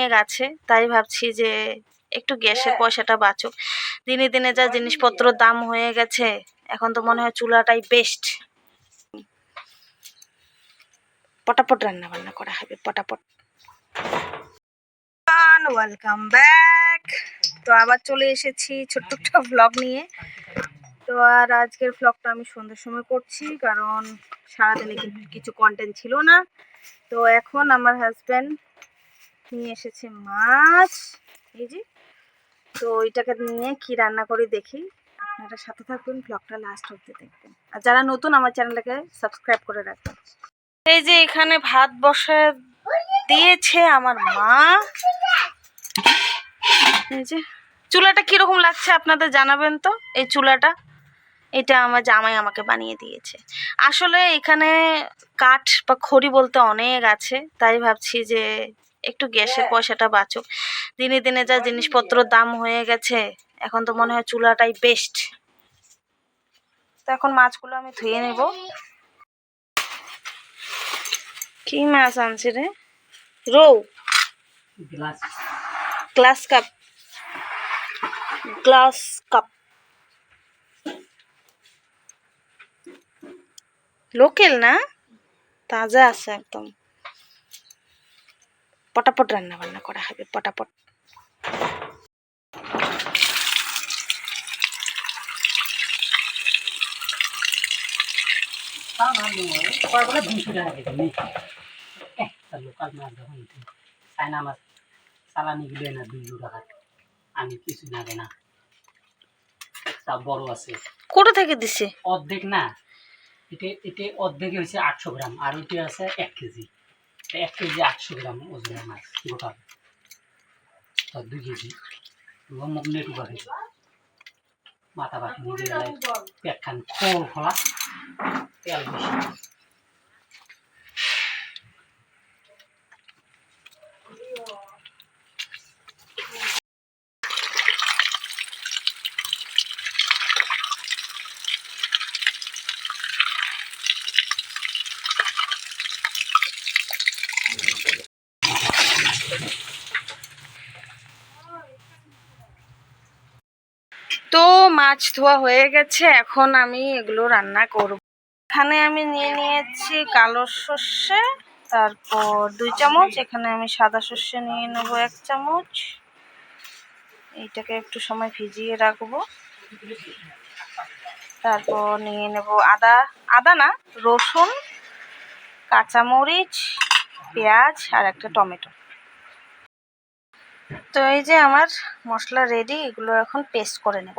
অনেক আছে তাই ভাবছি যে একটু গ্যাসের পয়সাটা বাঁচুক। দিনে দিনে যা জিনিসপত্র দাম হয়ে গেছে এখন তো মনে হয় চুলাটাই বেস্ট পটাপট রান্না বান্না করা হবে পটাপট। ওয়েলকাম ব্যাক তো আবার চলে এসেছি ছোট্ট একটা ভ্লগ নিয়ে। তো আর আজকের ভ্লগটা আমি সন্ধ্যের সময় করছি কারণ সারাদিনে কিন্তু কিছু কন্টেন্ট ছিল না। তো এখন আমার হাজব্যান্ড নিয়ে এসেছে মাছ। এই যে, তো ওইটাকে নিয়ে কি রান্না করি দেখি। আপনারা সাথে থাকবেন ব্লগটা লাস্ট অব্দি দেখবেন। আর যারা নতুন আমার চ্যানেলটাকে সাবস্ক্রাইব করে রাখবেন। এই যে এখানে ভাত বসে দিয়েছে আমার মা। এই যে, চুলাটা কীরকম লাগছে আপনাদের জানাবেন তো? এই চুলাটা, এটা আমার জামাই আমাকে বানিয়ে দিয়েছে। আসলে এখানে কাঠ বা খড়ি বলতে অনেক আছে, তাই ভাবছি যে একটু গ্যাসের পয়সাটা বাঁচুক। দিনে দিনে যা জিনিসপত্র দাম হয়ে গেছে এখন তো মনে হয় চুলাটাই বেস্ট তো এখন মাছগুলো আমি ধুয়ে নেব। কি মাছ আনছে রে? রৌ। Glass. Glass cup. Glass cup. Local না? তাজা আছে একদম। পটাপট রান্না বান্না করা হবে পটাপট। দুশো টাকা লোকাল মাছ যখন চায়না মাছ চালানি গেলে না দুশো টাকা আমি কিছু না না তা বড় আছে। থেকে দিছে? অর্ধেক না এটা এটা অর্ধেক হয়েছে আটশো গ্রাম আর ওইটা আছে এক কেজি। এক কেজি আটশো গ্রাম ওজনের মাছ গোটা। তার দুই কেজি। মুখ নেটু বাকি মাথা বাকি নিজের পেট খোল খোলা। তেল বেশি। তো মাছ ধোয়া হয়ে গেছে, এখন আমি এগুলো রান্না করব। এখানে আমি নিয়ে নিয়েছি কালো সর্ষে, তারপর দুই চামচ, এখানে আমি সাদা সর্ষে নিয়ে নেব এক চামচ। এইটাকে একটু সময় ভিজিয়ে রাখব। তারপর নিয়ে নেব আদা আদা না, রসুন, কাঁচামরিচ পেঁয়াজ আর একটা টমেটো। তো এই যে আমার মশলা রেডি এগুলো এখন পেস্ট করে নেব।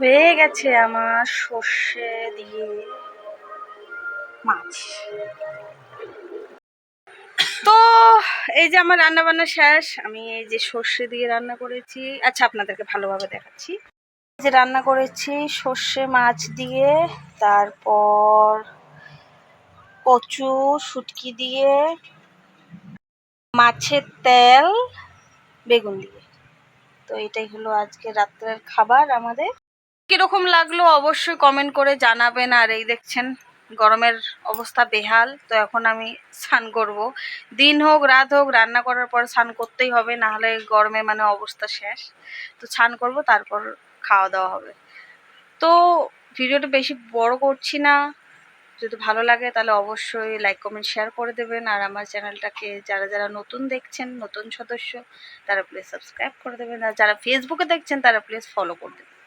হয়ে গেছে আমার সর্ষে দিয়ে। মাছ। তো এই যে আমার রান্না বান্না শেষ, আমি এই যে সর্ষে দিয়ে রান্না করেছি। আচ্ছা আপনাদেরকে ভালোভাবে দেখাচ্ছি। যে রান্না করেছি সর্ষে মাছ দিয়ে, তারপর কচু, শুটকি দিয়ে, মাছের তেল, বেগুন দিয়ে। তো এটাই হলো আজকে রাত্রের খাবার আমাদের। কীরকম লাগল অবশ্যই কমেন্ট করে জানাবেন, আর এই দেখছেন গরমের অবস্থা বেহাল, তো এখন আমি স্নান করব। দিন হোক, রাত হোক, রান্না করার পর স্নান করতেই হবে, না হলে গরমে মানে অবস্থা শেষ। তো স্নান করব, তারপর খাওয়া দাওয়া হবে। তো ভিডিওটা বেশি বড় করছি না। যদি ভালো লাগে তাহলে অবশ্যই লাইক কমেন্ট শেয়ার করে দেবেন। আর আমার চ্যানেলটাকে যারা যারা নতুন দেখছেন, নতুন সদস্য, তারা প্লিজ সাবস্ক্রাইব করে দেবেন। আর যারা ফেসবুকে দেখছেন, তারা প্লিজ ফলো করে দেবেন।